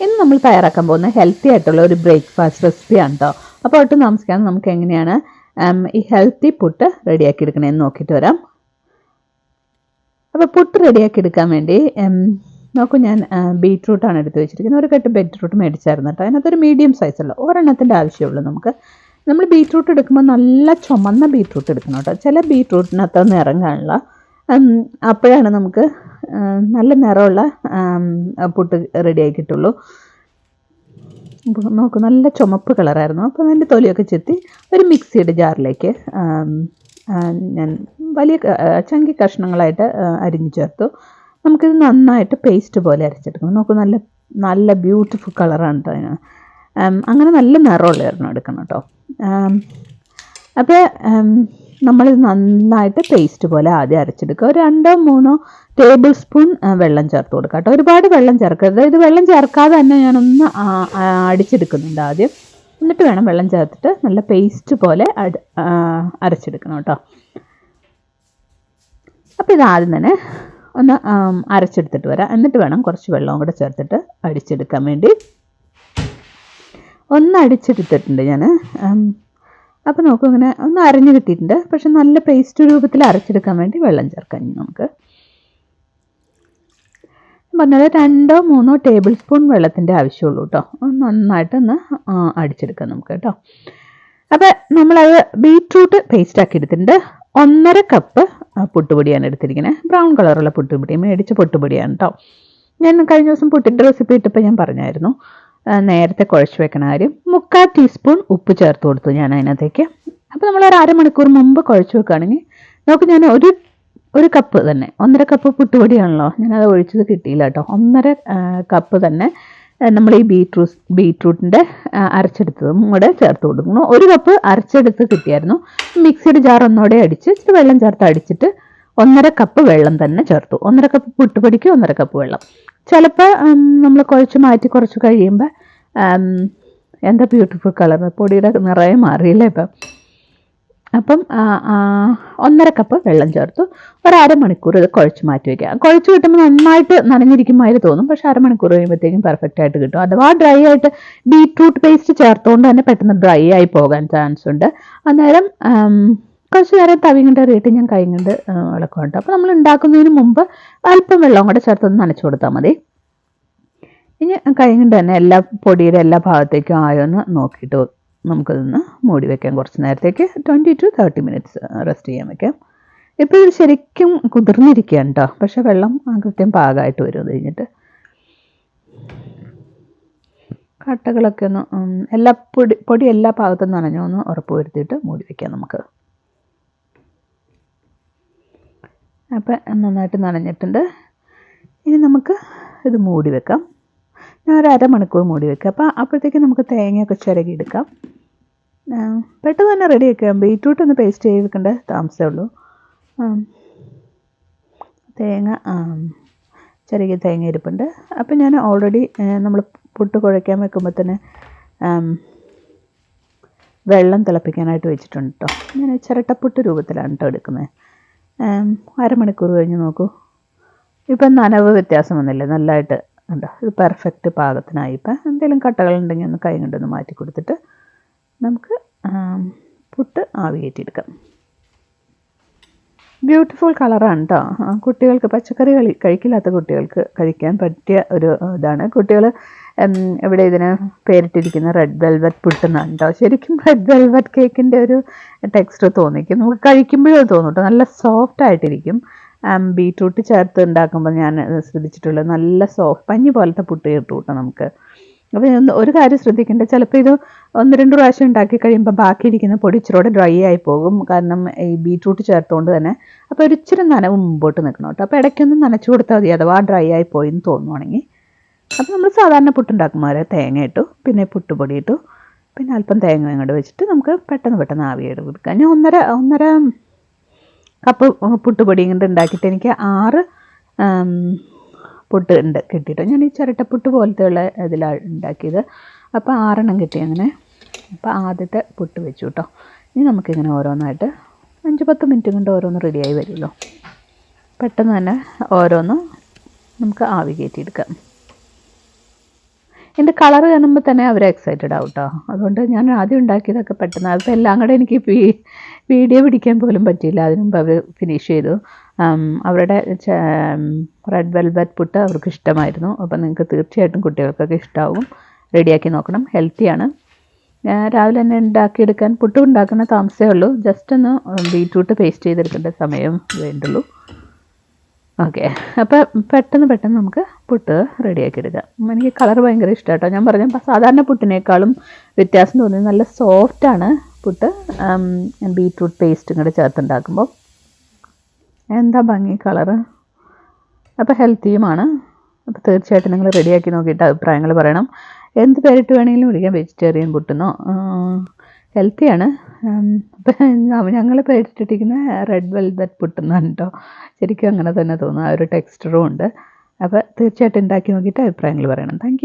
ഇന്ന് നമ്മൾ തയ്യാറാക്കാൻ പോകുന്ന ഹെൽത്തി ആയിട്ടുള്ള ഒരു ബ്രേക്ക്ഫാസ്റ്റ് റെസിപ്പിയാണ് കേട്ടോ അപ്പോൾ ഒട്ടും താമസിക്കാതെ നമുക്ക് എങ്ങനെയാണ് ഈ ഹെൽത്തി പുട്ട് റെഡിയാക്കി എടുക്കണമെന്ന് നോക്കിയിട്ട് വരാം. അപ്പോൾ പുട്ട് റെഡിയാക്കി എടുക്കാൻ വേണ്ടി നോക്കൂ ഞാൻ ബീറ്റ്റൂട്ടാണ് എടുത്ത് വെച്ചിരിക്കുന്നത്. ഒരു കെട്ട് ബീറ്റ്റൂട്ട് മേടിച്ചായിരുന്നു കേട്ടോ അതിനകത്തൊരു മീഡിയം സൈസുള്ള ഒരെണ്ണത്തിന്റെ ആവശ്യമുള്ളൂ നമുക്ക്. നമ്മൾ ബീറ്റ്റൂട്ട് എടുക്കുമ്പോൾ നല്ല ചുമന്ന ബീറ്റ്റൂട്ട് എടുക്കണം കേട്ടോ ചില ബീറ്റ്റൂട്ടിനകത്ത് നിറം കാണില്ല ഉം, അപ്പോഴാണ് നമുക്ക് നല്ല നിറമുള്ള പുട്ട് റെഡിയായി കിട്ടുള്ളൂ അപ്പോൾ നോക്കൂ നല്ല ചുമപ്പ് കളറായിരുന്നു. അപ്പോൾ അതിന്റെ തൊലിയൊക്കെ ചെത്തി ഒരു മിക്സിയുടെ ജാറിലേക്ക് ഞാൻ വലിയ ചങ്കി കഷ്ണങ്ങളായിട്ട് അരിഞ്ഞു ചേർത്തു. നമുക്കിത് നന്നായിട്ട് പേസ്റ്റ് പോലെ അരച്ചെടുക്കണം. നോക്കൂ നല്ല നല്ല ബ്യൂട്ടിഫുൾ കളറാണ് കേട്ടോ അതിന്. അങ്ങനെ നല്ല നിറമുള്ളതായിരുന്നു എടുക്കണം കേട്ടോ അപ്പോൾ നമ്മളിത് നന്നായിട്ട് പേസ്റ്റ് പോലെ ആദ്യം അരച്ചെടുക്കുക. ഒരു രണ്ടോ മൂന്നോ ടേബിൾ സ്പൂൺ വെള്ളം ചേർത്ത് കൊടുക്കുക കേട്ടോ. ഒരുപാട് വെള്ളം ചേർക്കരുത്. ഇത് വെള്ളം ചേർക്കാതെ തന്നെ ഞാനൊന്ന് അടിച്ചെടുക്കുന്നുണ്ട് ആദ്യം. എന്നിട്ട് വേണം വെള്ളം ചേർത്തിട്ട് നല്ല പേസ്റ്റ് പോലെ അരച്ചെടുക്കണം കേട്ടോ. അപ്പോൾ ഇത് ആദ്യം തന്നെ ഒന്ന് അരച്ചെടുത്തിട്ട് വരാം. എന്നിട്ട് വേണം കുറച്ച് വെള്ളവും കൂടെ ചേർത്തിട്ട് അടിച്ചെടുക്കാൻ വേണ്ടി. ഒന്ന് അടിച്ചെടുത്തിട്ടുണ്ട് ഞാൻ അപ്പോൾ നോക്കും ഇങ്ങനെ ഒന്ന് അരഞ്ഞു കിട്ടിയിട്ടുണ്ട്. പക്ഷെ നല്ല പേസ്റ്റ് രൂപത്തിൽ അരച്ചെടുക്കാൻ വേണ്ടി വെള്ളം ചേർക്കാം ഇനി നമുക്ക്. പറഞ്ഞത് രണ്ടോ മൂന്നോ ടേബിൾ സ്പൂൺ വെള്ളത്തിന്റെ ആവശ്യമുള്ളൂ കേട്ടോ ഒന്ന് നന്നായിട്ട് ഒന്ന് ആ, അടിച്ചെടുക്കാം നമുക്ക് കേട്ടോ അപ്പോൾ നമ്മളത് ബീറ്റ്റൂട്ട് പേസ്റ്റ് ആക്കി എടുത്തിട്ടുണ്ട്. ഒന്നര കപ്പ് പുട്ടുപൊടിയാണ് എടുത്തിരിക്കുന്നത് ബ്രൗൺ കളറുള്ള പുട്ടുപൊടി മേടിച്ച പുട്ടുപൊടിയാണ് കേട്ടോ ഞാൻ കഴിഞ്ഞ ദിവസം പുട്ടിന്റെ റെസിപ്പി ഇട്ടപ്പോൾ ഞാൻ പറഞ്ഞായിരുന്നു. നേരത്തെ കുഴച്ച് വെക്കണ കാര്യം മുക്കാൽ ടീസ്പൂൺ ഉപ്പ് ചേർത്ത് കൊടുത്തു ഞാൻ അതിനകത്തേക്ക്. അപ്പോൾ നമ്മൾ ഒരു അരമണിക്കൂർ മുമ്പ് കുഴച്ച് വെക്കുകയാണെങ്കിൽ നമുക്ക് ഞാൻ ഒരു ഒരു കപ്പ് തന്നെ ഒന്നര കപ്പ് പുട്ടുപൊടിയാണല്ലോ ഞാനത് ഒഴിച്ചത് കിട്ടിയില്ല കേട്ടോ. ഒന്നര കപ്പ് തന്നെ നമ്മൾ ഈ ബീട്രൂട്ട് ബീട്രൂട്ടിന്റെ അരച്ചെടുത്തതും കൂടെ ചേർത്ത് കൊടുക്കുന്നു. ഒരു കപ്പ് അരച്ചെടുത്ത് കിട്ടിയായിരുന്നു. മിക്സിയുടെ ജാർ ഒന്നോടെ അടിച്ച് ഇച്ചിരി വെള്ളം ചേർത്ത് അടിച്ചിട്ട് ഒന്നര കപ്പ് വെള്ളം തന്നെ ചേർത്തു. ഒന്നര കപ്പ് പുട്ടുപൊടിക്ക് ഒന്നര കപ്പ് വെള്ളം. ചിലപ്പോൾ നമ്മൾ കുഴച്ച് മാറ്റി കുറച്ച് കഴിയുമ്പോൾ എന്താ ബ്യൂട്ടിഫുൾ കളർ പൊടിയുടെ നിറയെ മാറിയില്ലേ ഇപ്പം? അപ്പം ഒന്നര കപ്പ് വെള്ളം ചേർത്തു. ഒരു അരമണിക്കൂർ ഇത് കുഴച്ച് മാറ്റി വയ്ക്കുക കുഴച്ച് കിട്ടുമ്പോൾ നന്നായിട്ട് നനഞ്ഞിരിക്കുമാതിരി തോന്നും. പക്ഷെ അരമണിക്കൂർ കഴിയുമ്പോഴത്തേക്കും പെർഫെക്റ്റ് ആയിട്ട് കിട്ടും. അഥവാ ഡ്രൈ ആയിട്ട് ബീട്രൂട്ട് പേസ്റ്റ് ചേർത്തുകൊണ്ട് തന്നെ പെട്ടെന്ന് ഡ്രൈ ആയി പോകാൻ ചാൻസ് ഉണ്ട്. അന്നേരം കുറച്ച് നേരം തവി കൊണ്ട് എറിയിട്ട് ഞാൻ കൈ കൊണ്ട് ഇളക്കുന്നുണ്ട് അപ്പോൾ നമ്മൾ ഉണ്ടാക്കുന്നതിന് മുമ്പ് അല്പം വെള്ളം കൂടെ ചേർത്തൊന്ന് നനച്ചു കൊടുത്താൽ മതി. ഇനി കഴിഞ്ഞിട്ട് തന്നെ എല്ലാ പൊടിയുടെ എല്ലാ ഭാഗത്തേക്കും ആയോ എന്ന് നോക്കിയിട്ട് നമുക്കതൊന്ന് മൂടി വെക്കാം. കുറച്ച് നേരത്തേക്ക് twenty two thirty minutes rest ചെയ്യാൻ വെക്കാം. ഇപ്പോൾ ഇത് ശരിക്കും കുതിർന്നിരിക്കുകയാണ് കേട്ടോ പക്ഷേ വെള്ളം കൃത്യം പാകമായിട്ട് വരും അത് കഴിഞ്ഞിട്ട്. കട്ടകളൊക്കെ ഒന്ന് എല്ലാ പൊടി പൊടി എല്ലാ ഭാഗത്തും നനഞ്ഞു ഒന്ന് ഉറപ്പ് വരുത്തിയിട്ട് മൂടി വെക്കാം നമുക്ക്. അപ്പം നന്നായിട്ട് നനഞ്ഞിട്ടുണ്ട്. ഇനി നമുക്ക് ഇത് മൂടി വെക്കാം. ഞാൻ ഒരു അരമണിക്കൂർ മൂടി വെക്കാം അപ്പോൾ അപ്പോഴത്തേക്ക് നമുക്ക് തേങ്ങയൊക്കെ ചിരകി എടുക്കാം പെട്ടെന്ന് തന്നെ റെഡി ആക്കാം ബീറ്റ്റൂട്ട് ഒന്ന് പേസ്റ്റ് ചെയ്ത് വെക്കേണ്ട താമസമേ ഉള്ളൂ. തേങ്ങ ചെറിയ തേങ്ങ ഇരിപ്പുണ്ട് അപ്പം ഞാൻ ഓൾറെഡി നമ്മൾ പുട്ട് കുഴയ്ക്കാൻ വെക്കുമ്പോൾ തന്നെ വെള്ളം തിളപ്പിക്കാനായിട്ട് വെച്ചിട്ടുണ്ട് കേട്ടോ ഞാൻ ചിരട്ടപ്പുട്ട് രൂപത്തിലാണ് കേട്ടോ എടുക്കുന്നത് അരമണിക്കൂർ കഴിഞ്ഞ് നോക്കൂ. ഇപ്പം നനവ് വ്യത്യാസം വന്നില്ലേ? നല്ലതായിട്ട് ഉണ്ടോ ഇത് പെർഫെക്റ്റ് പാകത്തിനായി. ഇപ്പം എന്തെങ്കിലും കട്ടകളുണ്ടെങ്കിൽ ഒന്ന് കൈ കൊണ്ടൊന്ന് മാറ്റി കൊടുത്തിട്ട് നമുക്ക് പുട്ട് ആവി കയറ്റിയെടുക്കാം. ബ്യൂട്ടിഫുൾ കളറാണ് കേട്ടോ കുട്ടികൾക്ക് പച്ചക്കറി കളി കഴിക്കില്ലാത്ത കുട്ടികൾക്ക് കഴിക്കാൻ പറ്റിയ ഒരു ഇതാണ്. കുട്ടികൾ ഇവിടെ ഇതിന് പേരിട്ടിരിക്കുന്ന റെഡ് വെൽവെറ്റ് പുട്ടെന്നാണ് കേട്ടോ ശരിക്കും റെഡ് വെൽവെറ്റ് കേക്കിന്റെ ഒരു ടെക്സ്ചർ തോന്നിക്കും. നമുക്ക് കഴിക്കുമ്പോഴേ തോന്നും കേട്ടോ നല്ല സോഫ്റ്റ് ആയിട്ടിരിക്കും. ബീട്രൂട്ട് ചേർത്ത് ഉണ്ടാക്കുമ്പോൾ ഞാൻ ശ്രദ്ധിച്ചിട്ടുള്ളത് നല്ല സോഫ്റ്റ് പഞ്ഞി പോലത്തെ പുട്ട് കിട്ടും കേട്ടോ നമുക്ക് അപ്പോൾ ഒരു കാര്യം ശ്രദ്ധിക്കേണ്ട ചിലപ്പോൾ ഇത് ഒന്ന് രണ്ട് പ്രാവശ്യം ഉണ്ടാക്കി കഴിയുമ്പോൾ ബാക്കിയിരിക്കുന്ന പൊടി ഇച്ചിരൂടെ ഡ്രൈ ആയി പോകും. കാരണം ഈ ബീട്രൂട്ട് ചേർത്തുകൊണ്ട് തന്നെ അപ്പോൾ ഒരു ഇച്ചിരി നനവ് മുമ്പോട്ട് നിൽക്കണം കേട്ടോ അപ്പോൾ ഇടയ്ക്കൊന്ന് നനച്ചു കൊടുത്താൽ മതി അഥവാ ഡ്രൈ ആയി പോയി എന്ന് തോന്നുവാണെങ്കിൽ. അപ്പോൾ നമ്മൾ സാധാരണ പുട്ടുണ്ടാക്കുമ്പോൾ തേങ്ങ ഇട്ടു പിന്നെ പുട്ടുപൊടി ഇട്ടു പിന്നെ അല്പം തേങ്ങ ഇങ്ങോട്ട് വെച്ചിട്ട് നമുക്ക് പെട്ടെന്ന് പെട്ടെന്ന് ആവിയെടുക്കാം ഞാൻ ഒന്നര ഒന്നര കപ്പ് പുട്ടുപൊടി കൊണ്ട് ഉണ്ടാക്കിയിട്ട് എനിക്ക് ആറ് പുട്ട് ഉണ്ട് കിട്ടിയിട്ട്. ഞാൻ ഈ ചിരട്ടപ്പുട്ട് പോലത്തെ ഉള്ള ഇതിലാണ് ഉണ്ടാക്കിയത്. അപ്പോൾ ആറെണ്ണം കിട്ടി അങ്ങനെ. അപ്പോൾ ആദ്യത്തെ പുട്ട് വെച്ചു കേട്ടോ ഇനി നമുക്കിങ്ങനെ ഓരോന്നായിട്ട് അഞ്ച് പത്ത് മിനിറ്റ് കൊണ്ട് ഓരോന്ന് റെഡിയായി വരുമല്ലോ പെട്ടെന്ന് തന്നെ ഓരോന്ന് നമുക്ക് ആവി കയറ്റിയെടുക്കാം. എന്റെ കളർ കാണുമ്പോൾ തന്നെ അവർ എക്സൈറ്റഡ് ആവും കേട്ടോ അതുകൊണ്ട് ഞാൻ ആദ്യം ഉണ്ടാക്കിയതൊക്കെ പെട്ടെന്ന്. അപ്പോൾ എല്ലാം കൂടെ എനിക്ക് വീഡിയോ പിടിക്കാൻ പോലും പറ്റിയില്ല. അതിനു മുമ്പ് അവർ ഫിനിഷ് ചെയ്തു. അവരുടെ റെഡ് വെൽവെറ്റ് പുട്ട് അവർക്ക് ഇഷ്ടമായിരുന്നു. അപ്പോൾ നിങ്ങൾക്ക് തീർച്ചയായിട്ടും കുട്ടികൾക്കൊക്കെ ഇഷ്ടമാവും റെഡിയാക്കി നോക്കണം. ഹെൽത്തിയാണ് രാവിലെ തന്നെ ഉണ്ടാക്കിയെടുക്കാൻ പുട്ട് ഉണ്ടാക്കുന്ന താമസമേ ഉള്ളൂ. ജസ്റ്റ് ഒന്ന് ബീറ്റ്റൂട്ട് പേസ്റ്റ് ചെയ്തെടുക്കേണ്ട സമയം വേണ്ടുള്ളൂ. ഓക്കെ അപ്പോൾ പെട്ടെന്ന് പെട്ടെന്ന് നമുക്ക് പുട്ട് റെഡിയാക്കി എടുക്കാം. എനിക്ക് കളർ ഭയങ്കര ഇഷ്ടം കേട്ടോ ഞാൻ പറഞ്ഞ സാധാരണ പുട്ടിനേക്കാളും വ്യത്യാസം തോന്നി നല്ല സോഫ്റ്റാണ് പുട്ട്. ബീറ്റ്റൂട്ട് പേസ്റ്റും കൂടെ ചേർത്തുണ്ടാക്കുമ്പോൾ എന്താ ഭംഗി കളർ അപ്പോൾ ഹെൽത്തിയുമാണ് അപ്പോൾ തീർച്ചയായിട്ടും നിങ്ങൾ റെഡിയാക്കി നോക്കിയിട്ട് അഭിപ്രായങ്ങൾ പറയണം. എന്ത് പേരിട്ട് വേണമെങ്കിലും വിളിക്കാം വെജിറ്റേറിയൻ പുട്ടെന്നോ. ഹെൽത്തിയാണ് ഞങ്ങൾ പേടിച്ചിട്ടിരിക്കുന്ന റെഡ് വെൽവെറ്റ് പുട്ടെന്നാണ് കേട്ടോ ശരിക്കും അങ്ങനെ തന്നെ തോന്നുന്നു. ആ ഒരു ടെക്സ്ചറും ഉണ്ട്. അപ്പോൾ തീർച്ചയായിട്ടും ഉണ്ടാക്കി നോക്കിയിട്ട് അഭിപ്രായങ്ങൾ പറയണം. താങ്ക്